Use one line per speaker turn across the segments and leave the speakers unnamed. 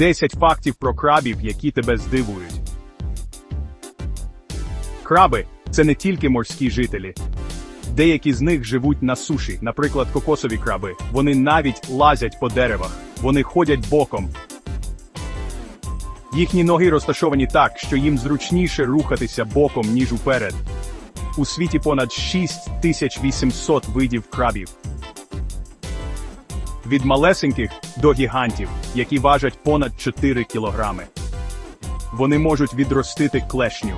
10 фактів про крабів, які тебе здивують. Краби це не тільки морські жителі. Деякі з них живуть на суші, наприклад, кокосові краби. Вони навіть лазять по деревах, вони ходять боком. Їхні ноги розташовані так, що їм зручніше рухатися боком, ніж уперед. У світі понад 6800 видів крабів. Від малесеньких до гігантів, які важать понад 4 кілограми. Вони можуть відростити клешню.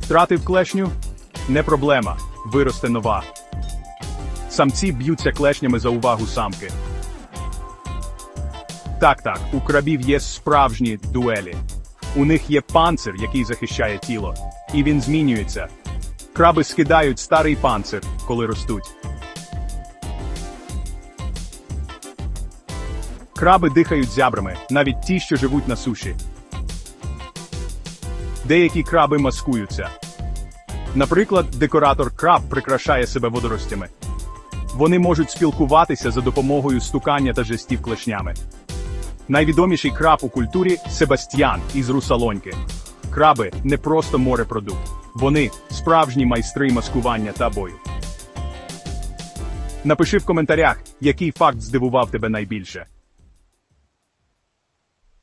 Втратив клешню? Не проблема, виросте нова. Самці б'ються клешнями за увагу самки. Так, так, у крабів є справжні дуелі. У них є панцир, який захищає тіло, і він змінюється. Краби скидають старий панцир, коли ростуть. Краби дихають зябрами, навіть ті, що живуть на суші. Деякі краби маскуються. Наприклад, декоратор краб прикрашає себе водоростями. Вони можуть спілкуватися за допомогою стукання та жестів клешнями. Найвідоміший краб у культурі Себастьян із русалоньки. Краби не просто морепродукт, вони справжні майстри маскування та бою. Напиши в коментарях, який факт здивував тебе найбільше.